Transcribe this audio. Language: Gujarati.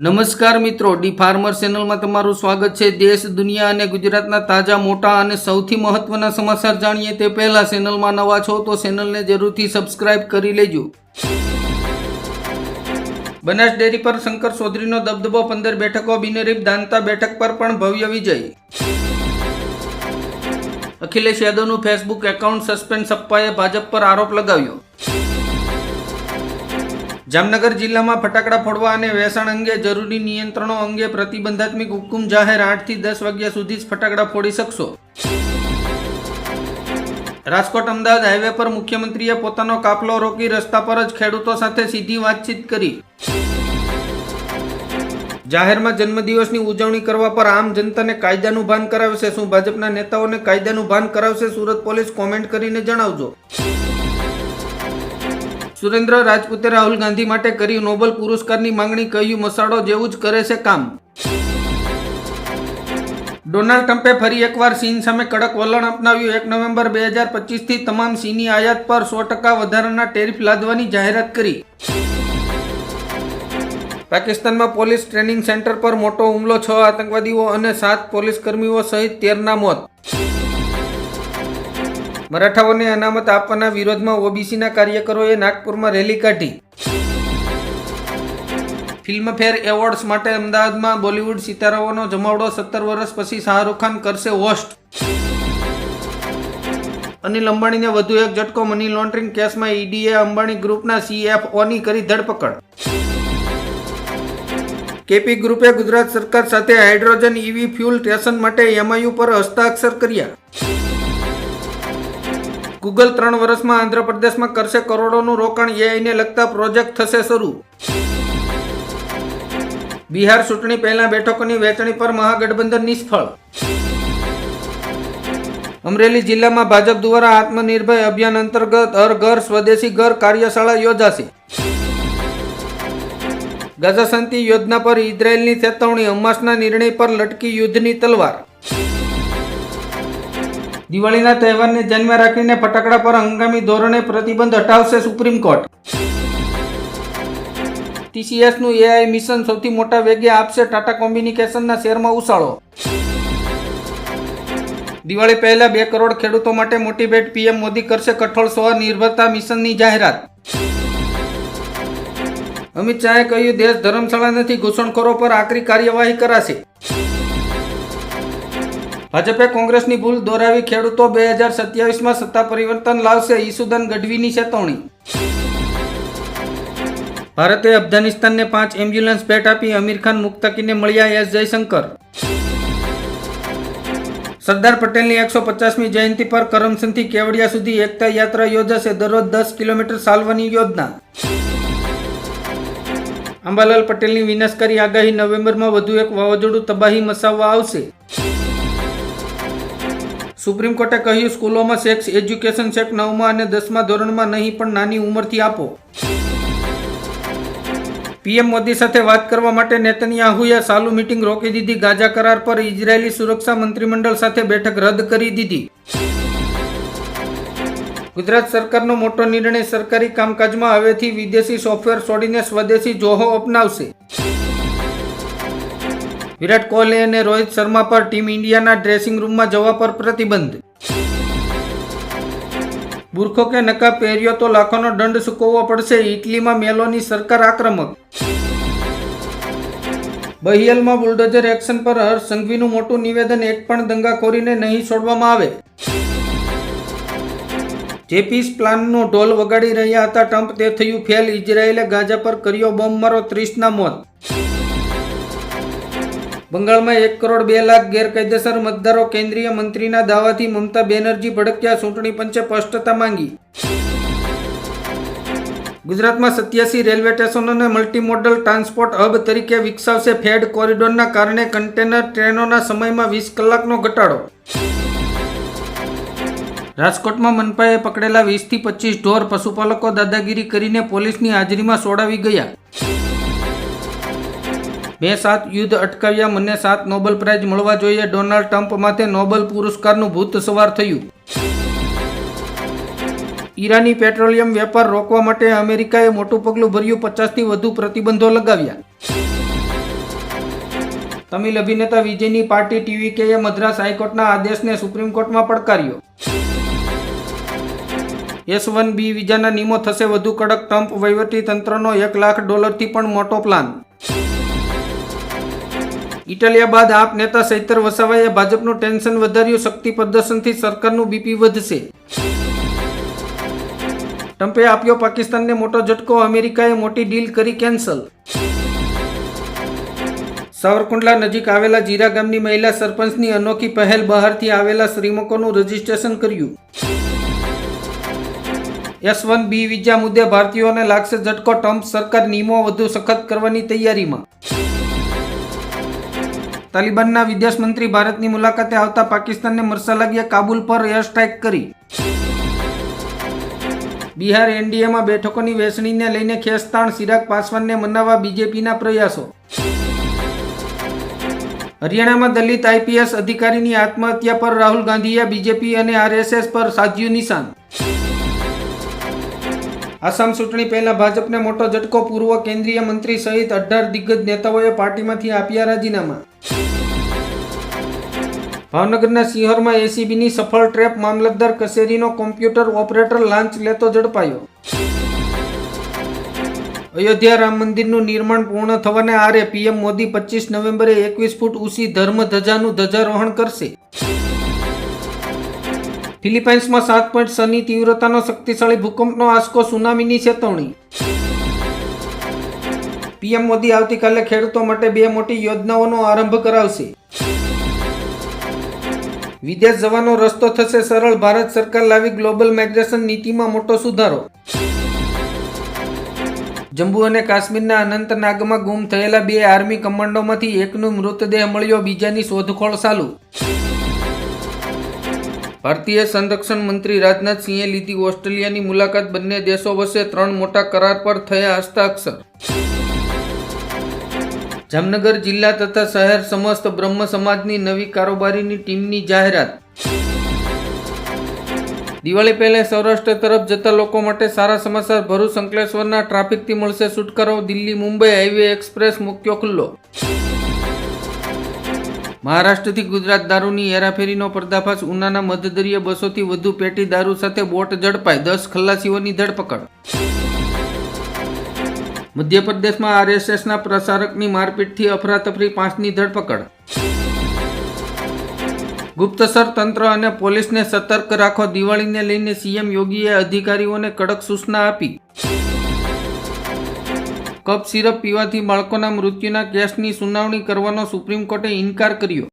નમસ્કાર મિત્રો, ડી ફાર્મર ચેનલમાં તમારું સ્વાગત છે. દેશ, દુનિયા અને ગુજરાતના તાજા, મોટા અને સૌથી મહત્વના સમાચાર જાણીએ તે પહેલા ચેનલમાં નવા છો તો ચેનલને જરૂરથી સબસ્ક્રાઇબ કરી લેજો. બનાસ ડેરી પર શંકર ચૌધરીનો દબદબો પંદર બેઠકો, બિનરીફ દાંતા બેઠક પર પણ ભવ્ય વિજય. અખિલેશ યાદવનું ફેસબુક એકાઉન્ટ સસ્પેન્ડ, સપ્પાએ ભાજપ પર આરોપ લગાવ્યો. જામનગર જિલ્લામાં ફટાકડા ફોડવા અને વેચાણ અંગે જરૂરી નિયંત્રણો અંગે પ્રતિબંધાત્મક હુકુમ જાહેર આઠથી દસ વાગ્યા સુધી જ ફટાકડા ફોડી શકશો. રાજકોટ અમદાવાદ હાઈવે પર મુખ્યમંત્રીએ પોતાનો કાફલો રોકી રસ્તા પર જ ખેડૂતો સાથે સીધી વાતચીત કરી. જાહેરમાં જન્મદિવસની ઉજવણી કરવા પર આમ જનતાને કાયદાનું ભાન કરાવશે શું ભાજપના નેતાઓને કાયદાનું ભાન કરાવશે? સુરત પોલીસ કોમેન્ટ કરીને જણાવજો. સુરેન્દ્ર રાજપૂતે રાહુલ ગાંધી માટે કરી નોબલ પુરસ્કારની માંગણી, કહ્યું મસાડો જેવું જ કરે છે કામ. ડોનાલ્ડ ટ્રમ્પે ફરી એકવાર ચીન સામે કડક વલણ અપનાવ્યું. એક નવેમ્બર બે હજાર પચીસથી તમામ ચીની આયાત પર સો ટકા વધારાના ટેરિફ લાદવાની જાહેરાત કરી. પાકિસ્તાનમાં પોલીસ ટ્રેનિંગ સેન્ટર પર મોટો હુમલો, છ આતંકવાદીઓ અને સાત પોલીસ કર્મીઓ સહિત તેરના મોત. મરાઠાઓને અનામત આપવાના વિરોધમાં ઓબીસીના કાર્યકરોએ નાગપુરમાં રેલી કાઢી. ફિલ્મફેર એવોર્ડ્સ માટે અમદાવાદમાં બોલિવૂડ સિતારાઓનો જમાવડો સત્તર વર્ષ પછી શાહરૂખ ખાન કરશે હોસ્ટ. અનિલ અંબાણીને વધુ એક ઝટકો, મની લોન્ડરિંગ કેસમાં ઈડીએ અંબાણી ગ્રુપના સીએફઓની કરી ધરપકડ. કેપી ગ્રુપે ગુજરાત સરકાર સાથે હાઇડ્રોજન ઈવી ફ્યુલ સ્ટેશન માટે એમઆઈયુ પર હસ્તાક્ષર કર્યા. ગૂગલ ત્રણ વર્ષમાં આંધ્રપ્રદેશમાં કરશે કરોડોનું રોકાણ, એઆઈને લગતા પ્રોજેક્ટ થશે શરૂ. બિહાર ચૂંટણી પહેલા બેઠકોની વહેંચણી પર મહાગઠબંધન નિષ્ફળ. અમરેલી જિલ્લામાં ભાજપ દ્વારા આત્મનિર્ભર અભિયાન અંતર્ગત હર ઘર સ્વદેશી ઘર કાર્યશાળા યોજાશે. ગાઝા યોજના પર ઇઝરાયેલની ચેતવણી, હમાસના નિર્ણય પર લટકી યુદ્ધની તલવાર. દિવાળીના તહેવારને ધ્યાનમાં રાખીને ફટાકડા પર હંગામી ધોરણે પ્રતિબંધ હટાવશે સુપ્રીમ કોર્ટ. ટીસીએસનું એઆઈ મિશન સૌથી મોટા વેગે આપશે ટાટા કોમ્યુનિકેશનના શેરમાં ઉછાળો. દિવાળી પહેલા બે કરોડ ખેડૂતો માટે મોટી ભેટ પીએમ મોદી કરશે કઠોળ સ્વનિર્ભરતા મિશનની જાહેરાત. અમિત શાહે કહ્યું, દેશ ધર્મશાળા નથી, ઘૂસણખોરો પર આકરી કાર્યવાહી કરાશે. ભાજપે કોંગ્રેસની ભૂલ દોરાવી ખેડૂતો બે હજાર સત્યાવીસમાં સત્તા પરિવર્તન લાવશે ઈસુદન ગઢવીની ચેતવણી. ભારતે અફઘાનિસ્તાનને પાંચ એમ્બ્યુલન્સ ભેટ આપી, અમીર ખાન મુક્તકીને મળ્યા એસ જયશંકર. સરદાર પટેલની એકસો પચાસમી જયંતિ પર કરમસંથી કેવડિયા સુધી એકતા યાત્રા યોજાશે, દરરોજ દસ કિલોમીટર સાલવાની યોજના. અંબાલાલ પટેલની વિનાશકારી આગાહી નવેમ્બરમાં વધુ એક વાવાઝોડું તબાહી મસાવવા આવશે. સુપ્રીમ કોર્ટે કહ્યું, સ્કૂલોમાં સેક્સ એજ્યુકેશન સેક્ટ નવમાં અને દસમા ધોરણમાં નહીં, પણ નાની ઉંમરથી આપો. પીએમ મોદી સાથે વાત કરવા માટે નેતન્યાહુએ સાલુ મીટિંગ રોકી દીધી. ગાઝા કરાર પર ઇઝરાયેલી સુરક્ષા મંત્રીમંડળ સાથે બેઠક રદ કરી દીધી. ગુજરાત સરકારનો મોટો નિર્ણય સરકારી કામકાજમાં હવેથી વિદેશી સોફ્ટવેર છોડીને સ્વદેશી જોહો અપનાવશે. વિરાટ કોહલી અને રોહિત શર્મા પર ટીમ ઇન્ડિયાના ડ્રેસિંગ રૂમમાં જવા પર પ્રતિબંધ. બુરખો કે નકાબ પહેર્યો તો લાખોનો દંડ ચૂકવવો પડશે, ઇટલીમાં મેલોની સરકાર આક્રમક. બહિયલમાં બુલડોઝર એક્શન પર હર્ષ સંઘવીનું મોટું નિવેદન, એક પણ દંગાખોરીને નહીં છોડવામાં આવે. જે પીસ પ્લાનનો ઢોલ વગાડી રહ્યા હતા ટ્રમ્પ, તે થયું ફેલ. ઇઝરાયેલે ગાઝા પર કર્યો બોમ્બમારો ત્રીસના મોત. બંગાળમાં એક કરોડ બે લાખ ગેરકાયદેસર મતદારો કેન્દ્રીય મંત્રીના દાવાથી મમતા બેનર્જી ભડક્યા, ચૂંટણી પંચે સ્પષ્ટતા માંગી. ગુજરાતમાં સત્યાસી રેલવે સ્ટેશનોને મલ્ટીમોડલ ટ્રાન્સપોર્ટ હબ તરીકે વિકસાવશે ફેડ કોરિડોરના કારણે કન્ટેનર ટ્રેનોના સમયમાં વીસ કલાકનો ઘટાડો. રાજકોટમાં મનપાએ પકડેલા વીસથી પચીસ ઢોર પશુપાલકો દાદાગીરી કરીને પોલીસની હાજરીમાં સોડાવી ગયા. બે સાત યુદ્ધ અટકાવ્યા, મને સાત નોબેલ પ્રાઇઝ મળવા જોઈએ. ડોનાલ્ડ ટ્રમ્પ માથે નોબેલ પુરસ્કારનું ભૂત સવાર થયું. ઈરાની પેટ્રોલિયમ વેપાર રોકવા માટે અમેરિકાએ મોટું પગલું ભર્યું. પચાસથી વધુ પ્રતિબંધો લગાવ્યા. તમિલ અભિનેતા વિજયની પાર્ટી ટીવીકેએ મદ્રાસ હાઈકોર્ટના આદેશને સુપ્રીમ કોર્ટમાં પડકાર્યો. એસ વન બી વિઝાના નિયમો થશે વધુ કડક. ટ્રમ્પ વહીવટી તંત્રનો એક લાખ ડોલરથી પણ મોટો પ્લાન. ઇટાલિયા બાદ આપ નેતા સૈતર વસાવાએ ભાજપનું ટેન્શન વધાર્યું, શક્તિ પ્રદર્શનથી સરકારનું બીપી વધશે. ટ્રમ્પે આપ્યો પાકિસ્તાનને મોટો ઝટકો, અમેરિકાએ મોટી ડીલ કરી કેન્સલ. સાવરકુંડલા નજીક આવેલા જીરા ગામની મહિલા સરપંચની અનોખી પહેલ બહારથી આવેલા શ્રીમકોનું રજીસ્ટ્રેશન કર્યું. એસ વન બી વિઝા મુદ્દે ભારતીયોને લાગશે ઝટકો, ટ્રમ્પ સરકાર નિયમો વધુ સખત કરવાની તૈયારીમાં. તાલિબાનના વિદેશ મંત્રી ભારતની મુલાકાતે આવતા પાકિસ્તાનને મરસાલાગીએ કાબુલ પર એર સ્ટ્રાઇક કરી. બિહાર એનડીએમાં બેઠકોની વહેંચણીને લઈને ખેંચતાણ ચિરાગ પાસવાનને મનાવવા બીજેપીના પ્રયાસો. હરિયાણામાં દલિત આઈપીએસ અધિકારીની આત્મહત્યા પર રાહુલ ગાંધીએ બીજેપી અને આરએસએસ પર સાધ્યું નિશાન. આસામ ચૂંટણી પહેલા ભાજપને મોટો ઝટકો પૂર્વ કેન્દ્રીય મંત્રી સહિત અઢાર દિગ્ગજ નેતાઓએ પાર્ટીમાંથી આપ્યા રાજીનામા. ભાવનગરના સિંહોરમાં એસીબીની સફળ ટ્રેપ મામલતદાર કચેરીનો કોમ્પ્યુટર ઓપરેટર લાંચ લેતો ઝડપાયો. અયોધ્યા રામ મંદિરનું નિર્માણ પૂર્ણ થવાને આરે પીએમ મોદી પચીસ નવેમ્બરે એકવીસ ફૂટ ઊંચી ધર્મ ધજાનું ધજારોહણ કરશે. ફિલિપાઇન્સમાં સાત પોઈન્ટ છની તીવ્રતાનો શક્તિશાળી ભૂકંપનો આંચકો સુનામીની ચેતવણી. પીએમ મોદી આવતીકાલે ખેડૂતો માટે બે મોટી યોજનાઓનો આરંભ કરાવશે. વિદેશ જવાનો રસ્તો થશે સરળ, ભારત સરકાર લાવી ગ્લોબલ માઇગ્રેશન નીતિમાં મોટો સુધારો. જમ્મુ અને કાશ્મીરના અનંતનાગમાં ગુમ થયેલા બે આર્મી કમાન્ડોમાંથી એકનો મૃતદેહ મળ્યો, બીજાની શોધખોળ ચાલુ. ભારતીય સંરક્ષણ મંત્રી રાજનાથસિંહે લીધી ઓસ્ટ્રેલિયાની મુલાકાત બંને દેશો વચ્ચે ત્રણ મોટા કરાર પર થયા હસ્તાક્ષર. જામનગર જિલ્લા તથા શહેર સમસ્ત બ્રહ્મ સમાજની નવી કારોબારીની ટીમની જાહેરાત. દિવાળી પહેલા સૌરાષ્ટ્ર તરફ જતા લોકો માટે સારા સમાચાર ભરૂચ અંકલેશ્વરના ટ્રાફિકથી મળશે છુટકારો, દિલ્હી મુંબઈ હાઈવે એક્સપ્રેસ મુક્યો ખુલ્લો. મહારાષ્ટ્રથી ગુજરાત દારૂની હેરાફેરીનો પર્દાફાશ ઉનાના મધદરીય બસોથી વધુ પેટી દારૂ સાથે બોટ ઝડપાઈ દસ ખલાસીઓની ધરપકડ. મધ્યપ્રદેશમાં આરએસએસના પ્રસારકની મારપીટથી અફરાતફરી પાંચની ધરપકડ. ગુપ્તસર તંત્ર અને પોલીસને સતર્ક રાખો દિવાળીને લઈને સીએમ યોગીએ અધિકારીઓને કડક સૂચના આપી. કપ સિરપ પીવાથી બાળકોના મૃત્યુના કેસની સુનાવણી કરવાનો સુપ્રીમ કોર્ટે ઇનકાર કર્યો.